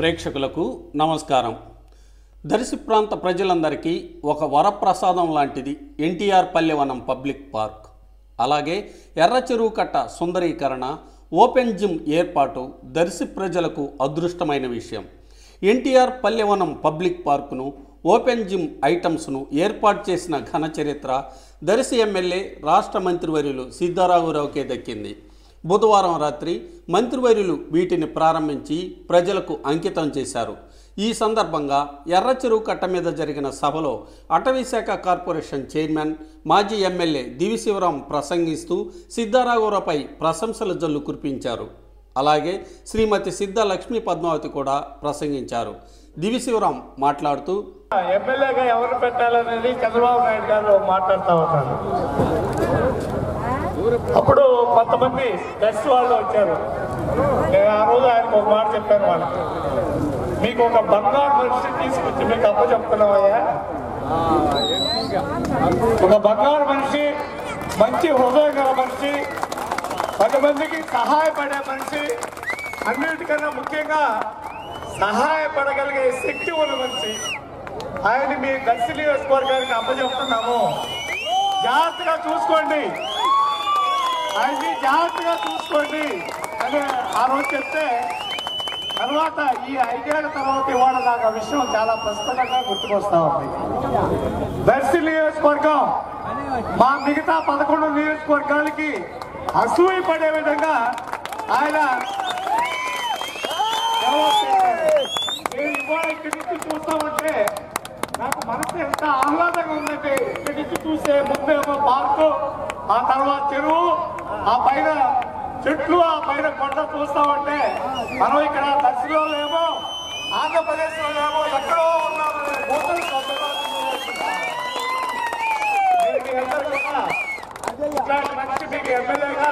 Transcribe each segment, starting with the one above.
ప్రేక్షకులకు నమస్కారం. దర్శి ప్రాంత ప్రజలందరికీ ఒక వరప్రసాదం లాంటిది ఎన్టీఆర్ పల్లెవనం పబ్లిక్ పార్క్. అలాగే ఎర్ర చెరువు కట్ట సుందరీకరణ ఓపెన్ జిమ్ ఏర్పాటు దర్శి ప్రజలకు అదృష్టమైన విషయం. ఎన్టీఆర్ పల్లెవనం పబ్లిక్ పార్కును ఓపెన్ జిమ్ ఐటమ్స్ను ఏర్పాటు చేసిన ఘన చరిత్ర దర్శి ఎమ్మెల్యే రాష్ట్ర మంత్రివర్యులు సిద్ధారాఘవరావుకే దక్కింది. బుధవారం రాత్రి మంత్రివర్యులు వీటిని ప్రారంభించి ప్రజలకు అంకితం చేశారు. ఈ సందర్భంగా ఎర్ర చెరువు కట్ట మీద జరిగిన సభలో అటవీశాఖ కార్పొరేషన్ చైర్మన్ మాజీ ఎమ్మెల్యే దివిశివరాం ప్రసంగిస్తూ సిద్ధారాఘవరావుపై ప్రశంసల జల్లు కురిపించారు. అలాగే శ్రీమతి సిద్ధ లక్ష్మీ పద్మావతి కూడా ప్రసంగించారు. దివిశివరాం మాట్లాడుతూ ఎమ్మెల్యేగా ఎవరు పెట్టాలనేది చంద్రబాబు నాయుడు గారు మాట్లాడుతూ ఉన్నారు. అప్పుడు కొంతమంది గెస్ట్ వాళ్ళు వచ్చారు. నేను ఆ రోజు ఆయనకు ఒక మాట చెప్పాను వాళ్ళకి. మీకు ఒక బంగారు మనిషి తీసుకొచ్చి మీకు అప్ప చెప్తున్నామయ్యా ఒక బంగారు మనిషి మంచి హృదయం గల మనిషి పది మందికి సహాయపడే మనిషి అన్నిటికన్నా ముఖ్యంగా సహాయపడగలిగే శక్తి ఉన్న మనిషి. ఆయన మీ దర్శి నియోజకవర్గానికి అప్పచెప్తున్నాము. జాగ్రత్తగా చూసుకోండి. ఆయన్ని జాగ్రత్తగా చూసుకోండి. అని ఆ రోజు చెప్తే తర్వాత ఈ ఐదేళ్ళ తర్వాత ఇవాళ నాకు ఆ విషయం చాలా ప్రస్తుతంగా గుర్తుకొస్తా ఉంది. దర్శి నియోజకవర్గం మా మిగతా పదకొండు నియోజకవర్గాలకి అసూయ పడే విధంగా ఆయన ఇవాళ ఇక్కడి నుంచి చూస్తామంటే నాకు మనసు ఎంత ఆహ్లాదంగా ఉందంటే ఇక్కడి నుంచి చూసే ముందేమో పార్కు ఆ తర్వాత చెరువు ఆ పైన చెట్లు ఆ పైన కొండ చూస్తామంటే మనం ఇక్కడ దర్శిలో లేమో ఆంధ్రప్రదేశ్లో లేమో ఎక్కడో ఉన్నామనే భూతులు ఇట్లాంటి మంచి మీకు ఎమ్మెల్యేగా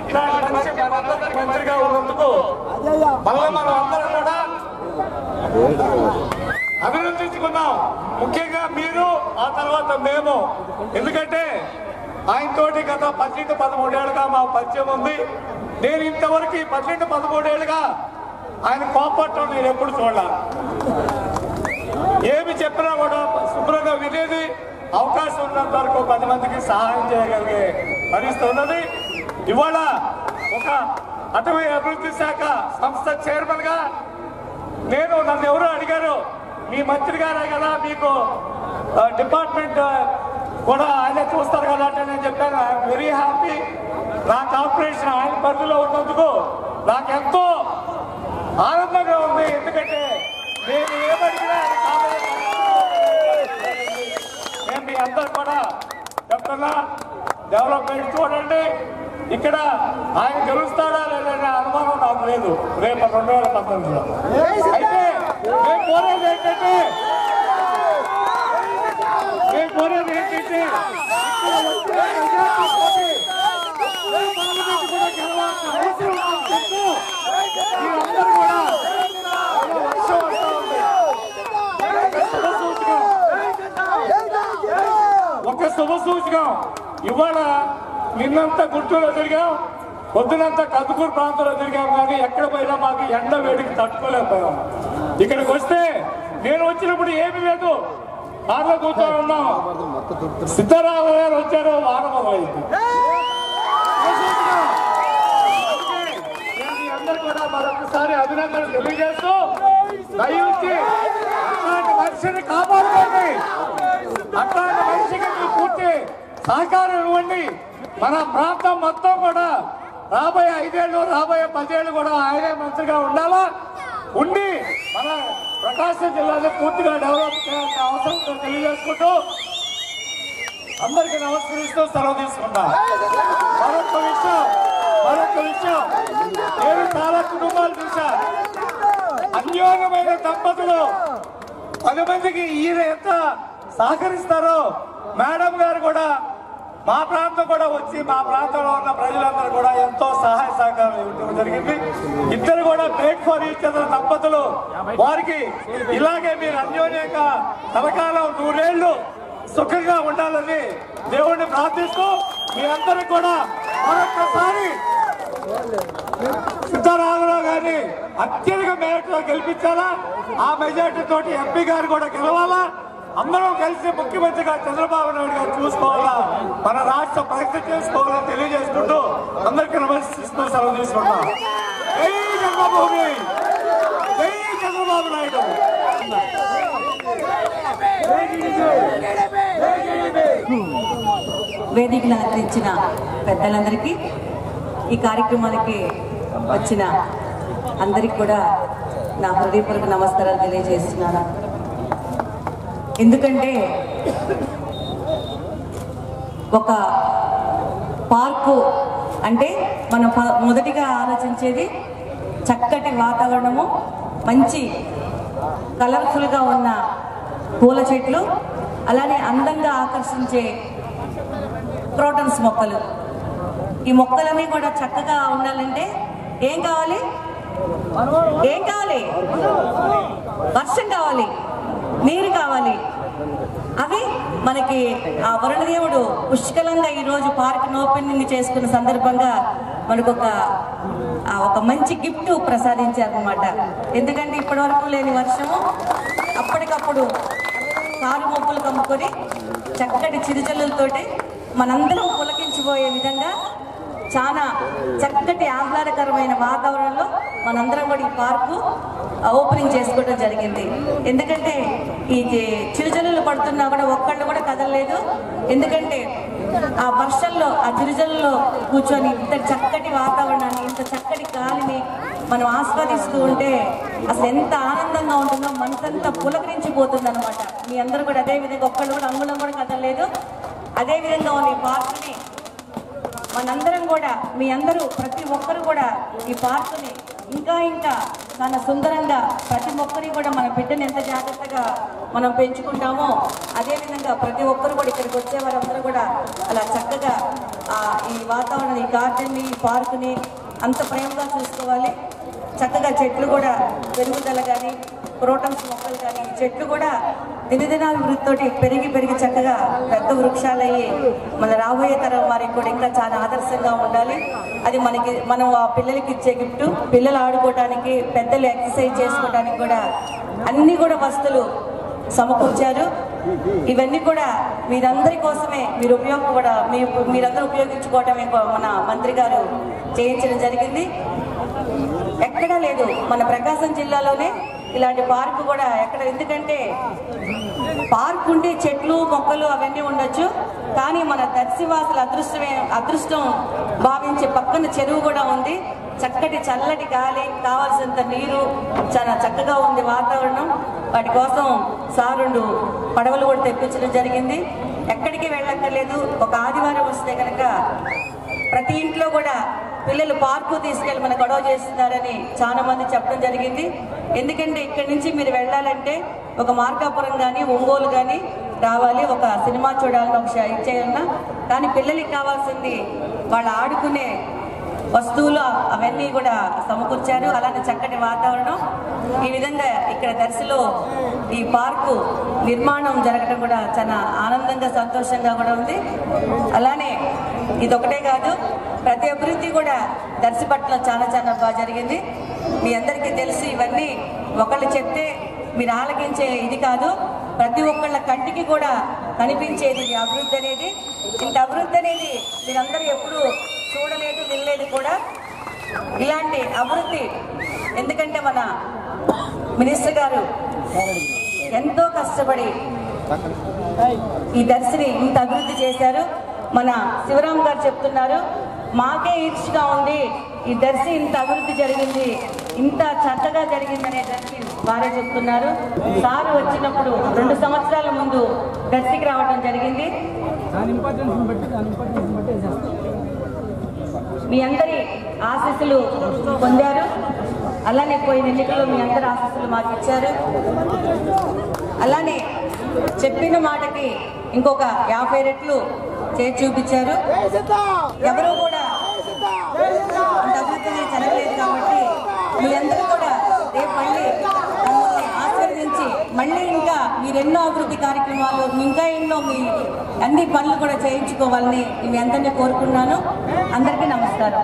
ఇట్లాంటి మంచి మనందరికీ మంత్రిగా ఉన్నందుకు మళ్ళీ మనం అందరం కూడా అభినందించుకున్నాం. ముఖ్యంగా మీరు ఆ తర్వాత మేము. ఎందుకంటే ఆయనతోటి గత పన్నెండు పదమూడేళ్ళుగా మా పరిచయం ఉంది. నేను ఇంతవరకు ఈ పన్నెండు పదమూడేళ్ళుగా ఆయన కోపట్టడం నేను ఎప్పుడు చూడాల. ఏమి చెప్పినా కూడా శుభ్రంగా వినేది అవకాశం ఉన్నంత వరకు పది మందికి సహాయం చేయగలిగే పరిస్థితి ఉన్నది. ఇవాళ ఒక అటవీ అభివృద్ధి శాఖ సంస్థ చైర్మన్గా నేను నన్ను ఎవరు అడిగారు మీ మంత్రి గారే కదా మీకు డిపార్ట్మెంట్ కూడా ఆయనే చూస్తారు కదా అంటే నేను చెప్పాను ఐఎమ్ వెరీ హ్యాపీ నా కార్పొరేషన్ ఆయన పరిధిలో ఉన్నందుకు నాకెంతో ఆనందంగా ఉంది. ఎందుకంటే నేను ఏమడిగినా నేను మీ అందరు కూడా చెప్తున్నా డెవలప్మెంట్ చూడండి. ఇక్కడ ఆయన గెలుస్తాడా లేదనే అనుమానం నాకు లేదు. రేపు రెండు వేల పంతొమ్మిదిలో. అయితే నేను కోరేది ఏంటంటే నేను కోరేది ఏంటంటే ఇక్కడ వచ్చిన మెజారిటీతోటి రేపు పార్లమెంట్ కూడా గెలవాల్సిన అవసరం నాకు ఏంటంటే మీరందరూ కూడా వర్షం ఉంది. ఒక శుభ సూచకం. ఒక శుభ సూచకం ఇవాళ నిన్నంతా గుంటూరులో తిరిగాం పొద్దునంతా కందుకూరు ప్రాంతంలో తిరిగాం కానీ ఎక్కడ పోయినా మాకు ఎండ వేడికి తట్టుకోలేకపోయాం ఇక్కడికి వస్తే నేను వచ్చినప్పుడు ఏమీ లేదు కార్లో కూర్చొని ఉన్నాం. సిద్ధరామయ్య గారు వచ్చారు వారం మొదలైంది కూడా మరొకసారి అభినందనలు తెలియజేస్తూ దయవుంచి అట్లాంటి మనిషిని కాపాడుకోండి. అట్లాంటి మనిషికి మీ పూర్తి సహకారం ఇవ్వండి. మన ప్రాంతం మొత్తం కూడా రాబోయే ఐదేళ్ళు రాబోయే పదేళ్ళు కూడా ఆయనే మంత్రిగా ఉండాలా? ఉండి మన ప్రకాశం జిల్లాని పూర్తిగా డెవలప్ చేయాల్సిన అవసరం తెలియజేసుకుంటూ అందరికీ నమస్కరిస్తూ సెలవు తీసుకుంటా. మరొక విషయం మరొక విషయం. నేను చాలా కుటుంబాలు చూశా అన్యోన్యమైన దంపతులు పది మందికి ఈయన ఎంత సహకరిస్తారో మేడం గారు కూడా మా ప్రాంతం కూడా వచ్చి మా ప్రాంతంలో ఉన్న ప్రజలందరూ కూడా ఎంతో సహాయ సహకారం ఇవ్వడం జరిగింది. ఇద్దరు కూడా దంపతులు. వారికి ఇలాగే మీరు అన్యోన్యంగా కలకాలం నూరేళ్ళు సుఖంగా ఉండాలని దేవుణ్ణి ప్రార్థిస్తూ మీ అందరూ కూడా మరొక్కసారి సిద్ధరామరావు గారి గారిని అత్యధిక మెజార్టీతో గెలిపించాలా? ఆ మెజార్టీ తోటి ఎంపీ గారు కూడా గెలవాలా? అందరం కలిసి ముఖ్యమంత్రిగా చంద్రబాబు నాయుడు గారు చూసుకోవాలా? మన రాష్ట్ర పరిస్థితి చేసుకోవాలని తెలియజేసుకుంటూ అందరికీ నమస్కరిస్తూ సెలవు తీసుకుంటాం జన్మభూమి జై చంద్రబాబు నాయుడు వేదికలు అలంకరించిన పెద్దలందరికీ ఈ కార్యక్రమానికి వచ్చిన అందరికి కూడా నా హృదయపూర్వక నమస్కారాలు తెలియజేస్తున్నాను. ఎందుకంటే ఒక పార్కు అంటే మనం ప- మొదటిగా ఆలోచించేది చక్కటి వాతావరణము మంచి కలర్ఫుల్గా ఉన్న పూల చెట్లు అలానే అందంగా ఆకర్షించే క్రోటన్స్ మొక్కలు. ఈ మొక్కలన్నీ కూడా చక్కగా ఉండాలంటే ఏం కావాలి? ఏం కావాలి? వర్షం కావాలి నీరు కావాలి. అవి మనకి ఆ వరుణదేవుడు పుష్కలంగా ఈరోజు పార్క్ ఓపెనింగ్ చేసుకున్న సందర్భంగా మనకు ఒక ఒక మంచి గిఫ్ట్ ప్రసాదించారనమాట ఎందుకంటే ఇప్పటి వరకు లేని వర్షము అప్పటికప్పుడు కారు మొప్పులు కమ్ముకొని చక్కటి చిరుజల్లులతోటి మనందరం పులకించిపోయే విధంగా చాలా చక్కటి ఆహ్లాదకరమైన వాతావరణంలో మనందరం కూడా ఈ పార్కు ఓపెనింగ్ చేసుకోవడం జరిగింది. ఎందుకంటే ఈ జే- చిరుజల్లులు పడుతున్నా కూడా ఒక్కళ్ళు కూడా కదలలేదు. ఎందుకంటే ఆ వర్షంలో ఆ చిరుజల్లులో కూర్చొని ఇంత చక్కటి వాతావరణాన్ని ఇంత చక్కటి గాలిని మనం ఆస్వాదిస్తూ ఉంటే అసలు ఎంత ఆనందంగా ఉంటుందో మనసంతా పులకరించిపోతుంది అనమాట మీ అందరూ కూడా అదే విధంగా ఒక్కళ్ళు కూడా అంగుళం కూడా కదలలేదు. అదే విధంగా ఉన్న ఈ పార్కుని మనందరం కూడా మీ అందరూ ప్రతి ఒక్కరు కూడా ఈ పార్కుని ఇంకా ఇంకా చాలా సుందరంగా ప్రతి ఒక్కరి కూడా మన బిడ్డని ఎంత జాగ్రత్తగా మనం పెంచుకుంటామో అదేవిధంగా ప్రతి ఒక్కరు కూడా ఇక్కడికి వచ్చే వారందరూ కూడా అలా చక్కగా ఈ వాతావరణం ఈ గార్డెన్ని ఈ పార్కుని అంత ప్రేమగా చూసుకోవాలి. చక్కగా చెట్లు కూడా పెరుగుదల కానీ క్రోటన్స్ మొక్కలు కానీ చెట్లు కూడా దినదినాభివృద్ధితోటి పెరిగి పెరిగి చక్కగా పెద్ద వృక్షాలయ్యి మన రాబోయే తరం వారికి కూడా ఇంకా చాలా ఆదర్శంగా ఉండాలి. అది మనకి మనం ఆ పిల్లలకి ఇచ్చే గిఫ్ట్. పిల్లలు ఆడుకోవడానికి పెద్దలు ఎక్సర్సైజ్ చేసుకోవడానికి కూడా అన్ని కూడా వస్తువులు సమకూర్చారు. ఇవన్నీ కూడా మీరందరి కోసమే మీరు ఉపయోగ కూడా మీ మీరందరూ ఉపయోగించుకోవటమే మన మంత్రి గారు చేయించడం జరిగింది. ఎక్కడా లేదు. మన ప్రకాశం జిల్లాలోనే ఇలాంటి పార్కు కూడా ఎక్కడ ఎందుకంటే పార్క్ ఉంటే చెట్లు మొక్కలు అవన్నీ ఉండొచ్చు. కానీ మన దర్శివాసుల అదృష్టమే అదృష్టం భావించే పక్కన చెరువు కూడా ఉంది. చక్కటి చల్లటి గాలి కావాల్సినంత నీరు చాలా చక్కగా ఉంది వాతావరణం. వాటి కోసం సారుండు పడవలు కూడా తెప్పించడం జరిగింది. ఎక్కడికి వెళ్ళక్కర్లేదు. ఒక ఆదివారం వస్తే కనుక ప్రతి ఇంట్లో కూడా పిల్లలు పార్కు తీసుకెళ్ళి మన గొడవ చేస్తున్నారని చాలా మంది చెప్పడం జరిగింది. ఎందుకంటే ఇక్కడి నుంచి మీరు వెళ్ళాలంటే ఒక మార్కాపురం కానీ ఒంగోలు కానీ రావాలి ఒక సినిమా చూడాలని ఒక ఇచ్చేయాలన్నా కానీ పిల్లలకి కావాల్సింది వాళ్ళు ఆడుకునే వస్తువులు అవన్నీ కూడా సమకూర్చారు. అలానే చక్కటి వాతావరణం. ఈ విధంగా ఇక్కడ దర్శిలో ఈ పార్కు నిర్మాణం జరగడం కూడా చాలా ఆనందంగా సంతోషంగా కూడా ఉంది. అలానే ఇదొకటే కాదు ప్రతి అభివృద్ధి కూడా దర్శి పట్ల చాలా చాలా బాగా జరిగింది. మీ అందరికీ తెలిసి ఇవన్నీ ఒకళ్ళు చెప్తే మీరు ఆలకించే ఇది కాదు. ప్రతి ఒక్కళ్ళ కంటికి కూడా కనిపించేది ఈ అభివృద్ధి అనేది. ఇంత అభివృద్ధి అనేది మీరందరూ ఎప్పుడు చూడలేదు వినలేదు కూడా. ఇలాంటి అభివృద్ధి ఎందుకంటే మన మినిస్టర్ గారు ఎంతో కష్టపడి ఈ దర్శిని ఇంత అభివృద్ధి చేశారు. మన శివరాం గారు చెప్తున్నారు మాకే ఈర్ష్గా ఉంది ఈ దర్శి ఇంత అభివృద్ధి జరిగింది ఇంత చక్కగా జరిగిందనే దర్శి వారే చెప్తున్నారు. సారు వచ్చినప్పుడు రెండు సంవత్సరాల ముందు దర్శికి రావడం జరిగింది. మీ అందరి ఆశీస్సులు పొందారు. అలానే పోయిన ఎన్నికల్లో మీ అందరి ఆశీస్సులు మాకు ఇచ్చారు. అలానే చెప్పిన మాటకి ఇంకొక యాభై రెట్లు చేసి చూపించారు. ఎవరు కూడా అభివృద్ధిని చదవలేదు కాబట్టి మీ అందరూ కూడా రేపు మళ్ళీ ఆశీర్వదించి మళ్ళీ ఇంకా మీరెన్నో అభివృద్ధి కార్యక్రమాలు ఇంకా ఎన్నో మీ అన్ని పనులు కూడా చేయించుకోవాలని మేము ఎంతనే కోరుకున్నాను అందరికీ నమస్కారం.